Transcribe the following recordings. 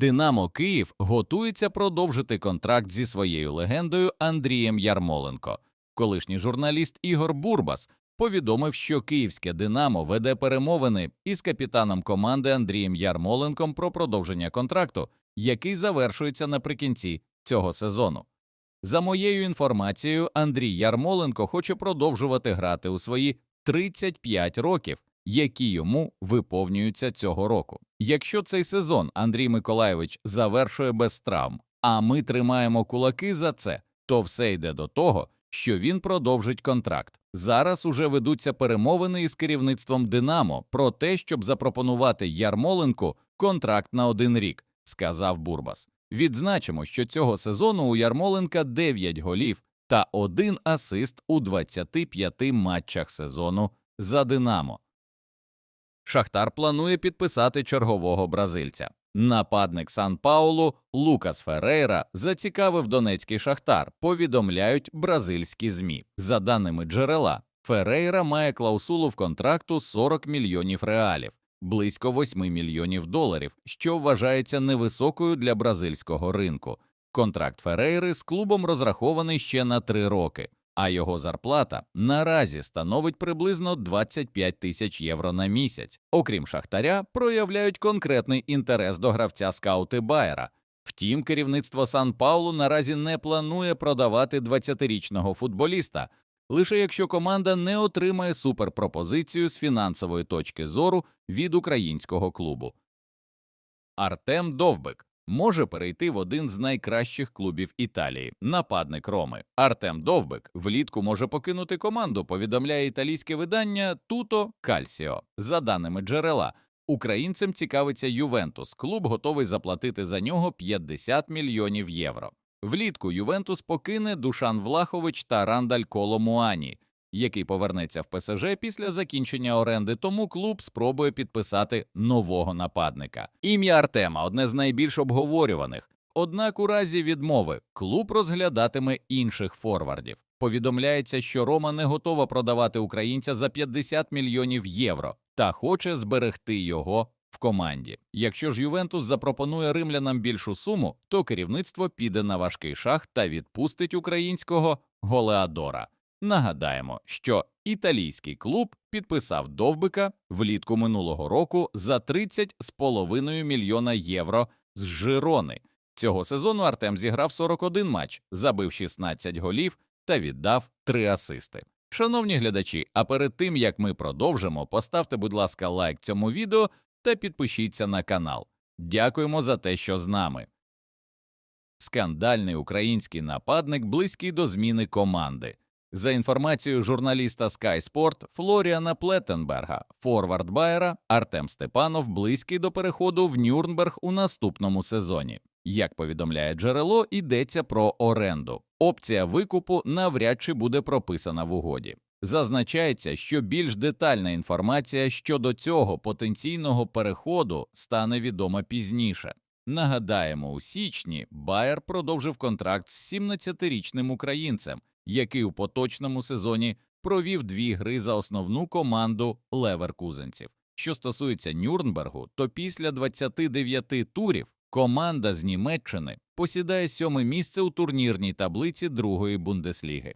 Динамо Київ готується продовжити контракт зі своєю легендою Андрієм Ярмоленко. Колишній журналіст Ігор Бурбас повідомив, що київське Динамо веде перемовини із капітаном команди Андрієм Ярмоленком про продовження контракту, який завершується наприкінці цього сезону. За моєю інформацією, Андрій Ярмоленко хоче продовжувати грати у свої 35 років, які йому виповнюються цього року. Якщо цей сезон Андрій Миколайович завершує без травм, а ми тримаємо кулаки за це, то все йде до того, що він продовжить контракт. Зараз уже ведуться перемовини із керівництвом Динамо про те, щоб запропонувати Ярмоленку контракт на один рік, сказав Бурбас. Відзначимо, що цього сезону у Ярмоленка 9 голів та один асист у 25 матчах сезону за Динамо. Шахтар планує підписати чергового бразильця. Нападник Сан Паулу Лукас Ферейра зацікавив донецький шахтар, повідомляють бразильські змі. За даними джерела, Ферейра має клаусулу в контракту 40 мільйонів реалів, близько 8 мільйонів доларів, що вважається невисокою для бразильського ринку. Контракт Ферейри з клубом розрахований ще на три роки, а його зарплата наразі становить приблизно 25 тисяч євро на місяць. Окрім Шахтаря, проявляють конкретний інтерес до гравця скаути Байера. Втім, керівництво Сан Паулу наразі не планує продавати 20-річного футболіста, лише якщо команда не отримає суперпропозицію з фінансової точки зору від українського клубу. Артем Довбик може перейти в один з найкращих клубів Італії. Нападник Роми Артем Довбик влітку може покинути команду. Повідомляє італійське видання Туто Кальсіо. За даними джерела, українцем цікавиться Ювентус. Клуб готовий заплатити за нього 50 мільйонів євро. Влітку Ювентус покине Душан Влахович та Рандаль Коломуані, який повернеться в ПСЖ після закінчення оренди, тому клуб спробує підписати нового нападника. Ім'я Артема одне з найбільш обговорюваних. Однак у разі відмови клуб розглядатиме інших форвардів. Повідомляється, що Рома не готова продавати українця за 50 мільйонів євро та хоче зберегти його в команді. Якщо ж Ювентус запропонує римлянам більшу суму, то керівництво піде на важкий шах та відпустить українського голеадора. Нагадаємо, що італійський клуб підписав довбика влітку минулого року за 30,5 мільйона євро з Жирони. Цього сезону Артем зіграв 41 матч, забив 16 голів та віддав 3 асисти. Шановні глядачі, а перед тим як ми продовжимо, поставте, будь ласка, лайк цьому відео та підпишіться на канал. Дякуємо за те, що з нами. Скандальний український нападник близький до зміни команди. За інформацією журналіста Sky Sport Флоріана Плеттенберга, форвард Байера Артем Степанов близький до переходу в Нюрнберг у наступному сезоні. Як повідомляє джерело, йдеться про оренду. Опція викупу навряд чи буде прописана в угоді. Зазначається, що більш детальна інформація щодо цього потенційного переходу стане відома пізніше. Нагадаємо, у січні Байер продовжив контракт з 17-річним українцем, який у поточному сезоні провів дві гри за основну команду леверкузенців. Що стосується Нюрнбергу, то після 29 турів команда з Німеччини посідає сьоме місце у турнірній таблиці другої Бундесліги.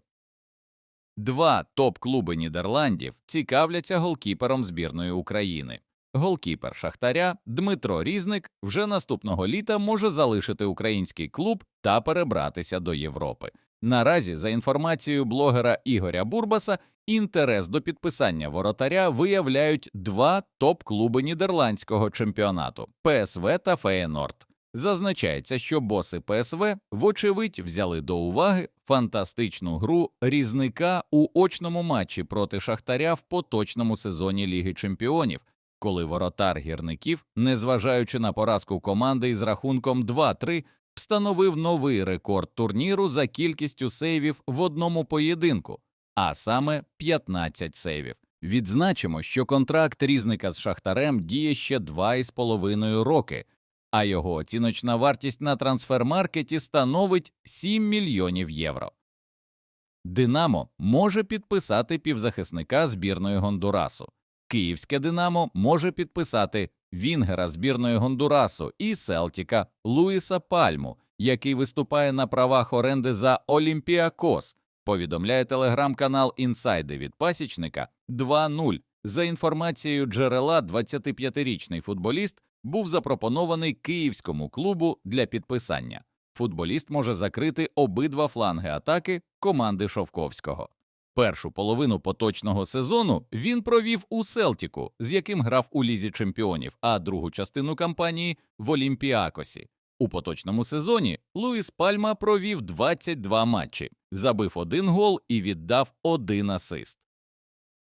Два топ-клуби Нідерландів цікавляться голкіпером збірної України. Голкіпер Шахтаря Дмитро Різник вже наступного літа може залишити український клуб та перебратися до Європи. Наразі, за інформацією блогера Ігоря Бурбаса, інтерес до підписання воротаря виявляють два топ-клуби нідерландського чемпіонату ПСВ та Феєнорд. Зазначається, що боси ПСВ, вочевидь, взяли до уваги фантастичну гру різника у очному матчі проти Шахтаря в поточному сезоні Ліги Чемпіонів, коли воротар гірників, незважаючи на поразку команди із рахунком 2-3, встановив новий рекорд турніру за кількістю сейвів в одному поєдинку, а саме 15 сейвів. Відзначимо, що контракт різника з Шахтарем діє ще 2,5 роки а його оціночна вартість на трансфермаркеті становить 7 мільйонів євро. Динамо може підписати півзахисника збірної Гондурасу. Київське Динамо може підписати Вінгера збірної Гондурасу і Селтіка Луїса Пальму, який виступає на правах оренди за Олімпіакос. Повідомляє телеграм-канал Інсайди від пасічника 2-0. За інформацією джерела, 25-річний футболіст був запропонований київському клубу для підписання. Футболіст може закрити обидва фланги атаки команди Шовковського. Першу половину поточного сезону він провів у Селтіку, з яким грав у лізі чемпіонів, а другу частину кампанії в Олімпіакосі. У поточному сезоні Луїс Пальма провів 22 матчі, забив один гол і віддав один асист.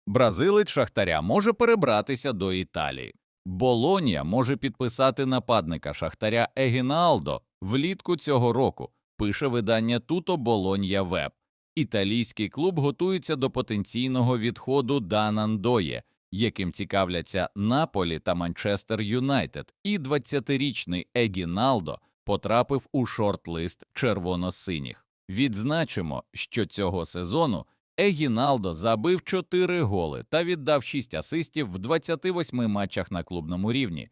Бразилець Шахтаря може перебратися до Італії. Болонія може підписати нападника Шахтаря Егіналдо влітку цього року, пише видання Туто Болонья Веб. Італійський клуб готується до потенційного відходу Данандоє, яким цікавляться Наполі та Манчестер Юнайтед, і 20-річний Егіналдо потрапив у шорт-лист червоно-синіх. Відзначимо, що цього сезону Егіналдо забив 4 голи та віддав 6 асистів в 28 матчах на клубному рівні.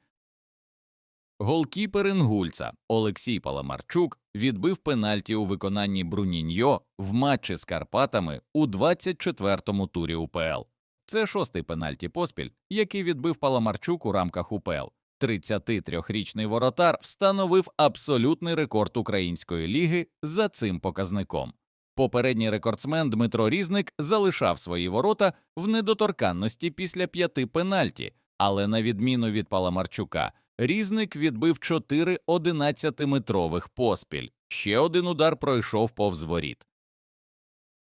Голкіпер інгульця Олексій Паламарчук відбив пенальті у виконанні Бруніньо в матчі з Карпатами у 24-му турі УПЛ. Це шостий пенальті поспіль, який відбив Паламарчук у рамках УПЛ. 33-річний воротар встановив абсолютний рекорд української ліги за цим показником. Попередній рекордсмен Дмитро Різник залишав свої ворота в недоторканності після п'яти пенальті, але на відміну від Паламарчука, Різник відбив чотири 11-метрових поспіль. Ще один удар пройшов повз воріт.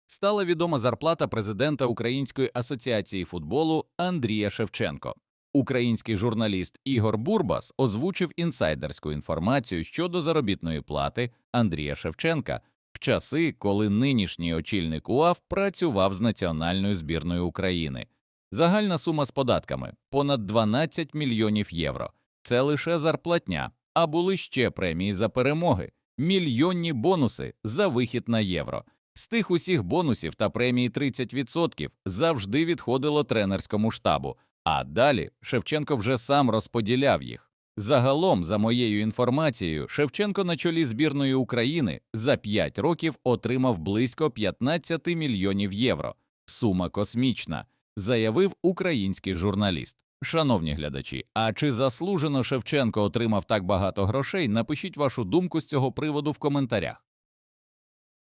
Стала відома зарплата президента Української асоціації футболу Андрія Шевченко. Український журналіст Ігор Бурбас озвучив інсайдерську інформацію щодо заробітної плати Андрія Шевченка в часи, коли нинішній очільник УАФ працював з національною збірною України. Загальна сума з податками понад 12 мільйонів євро. Це лише зарплатня, а були ще премії за перемоги, мільйонні бонуси за вихід на євро. З тих усіх бонусів та премії 30% завжди відходило тренерському штабу, а далі Шевченко вже сам розподіляв їх. Загалом, за моєю інформацією, Шевченко на чолі збірної України за 5 років отримав близько 15 мільйонів євро. Сума космічна, заявив український журналіст. Шановні глядачі, а чи заслужено Шевченко отримав так багато грошей? Напишіть вашу думку з цього приводу в коментарях.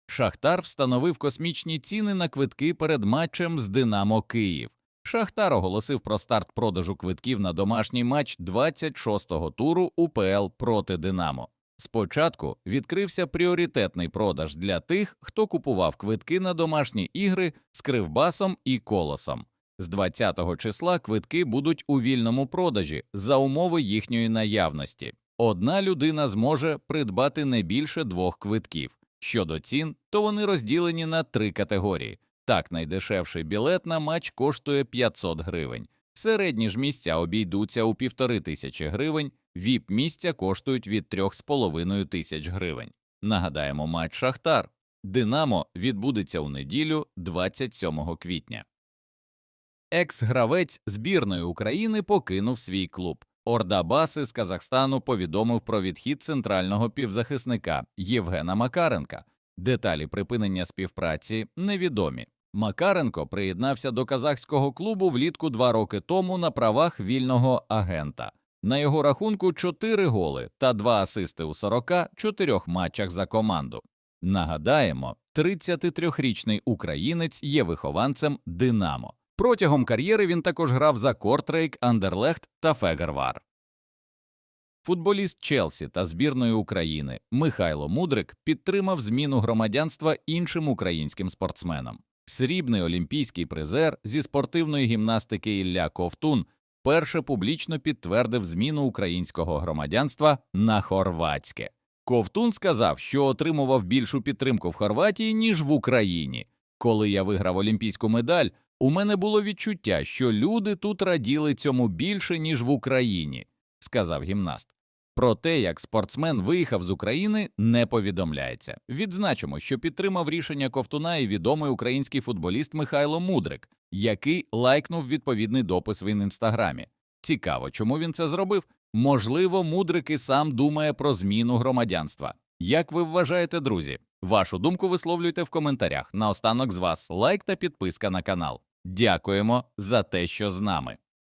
Шахтар встановив космічні ціни на квитки перед матчем з Динамо Київ. Шахтар оголосив про старт продажу квитків на домашній матч 26-го туру УПЛ проти Динамо. Спочатку відкрився пріоритетний продаж для тих, хто купував квитки на домашні ігри з Кривбасом і Колосом. З 20-го числа квитки будуть у вільному продажі за умови їхньої наявності. Одна людина зможе придбати не більше двох квитків. Щодо цін, то вони розділені на три категорії. Так, найдешевший білет на матч коштує 500 гривень. Середні ж місця обійдуться у півтори тисячі гривень, віп місця коштують від 3,5 тисяч гривень. Нагадаємо, матч Шахтар. Динамо відбудеться у неділю 27 квітня. Екс-гравець збірної України покинув свій клуб. Ордабаси з Казахстану повідомив про відхід центрального півзахисника Євгена Макаренка. Деталі припинення співпраці невідомі. Макаренко приєднався до казахського клубу влітку два роки тому на правах вільного агента. На його рахунку 4 голи та 2 асисти у 44 матчах за команду. Нагадаємо, 33-річний українець є вихованцем Динамо. Протягом кар'єри він також грав за Кортрейк, Андерлехт та Фегервар. Футболіст Челсі та збірної України Михайло Мудрик підтримав зміну громадянства іншим українським спортсменам. Срібний олімпійський призер зі спортивної гімнастики Ілля Ковтун перше публічно підтвердив зміну українського громадянства на хорватське. Ковтун сказав, що отримував більшу підтримку в Хорватії, ніж в Україні. Коли я виграв олімпійську медаль, у мене було відчуття, що люди тут раділи цьому більше, ніж в Україні, сказав гімнаст. Про те, як спортсмен виїхав з України, не повідомляється. Відзначимо, що підтримав рішення Ковтуна і відомий український футболіст Михайло Мудрик. який лайкнув відповідний допис в інстаграмі. Цікаво, чому він це зробив? Можливо, мудрик і сам думає про зміну громадянства. Як ви вважаєте, друзі? Вашу думку висловлюйте в коментарях. Наостанок з вас лайк та підписка на канал. Дякуємо за те, що з нами.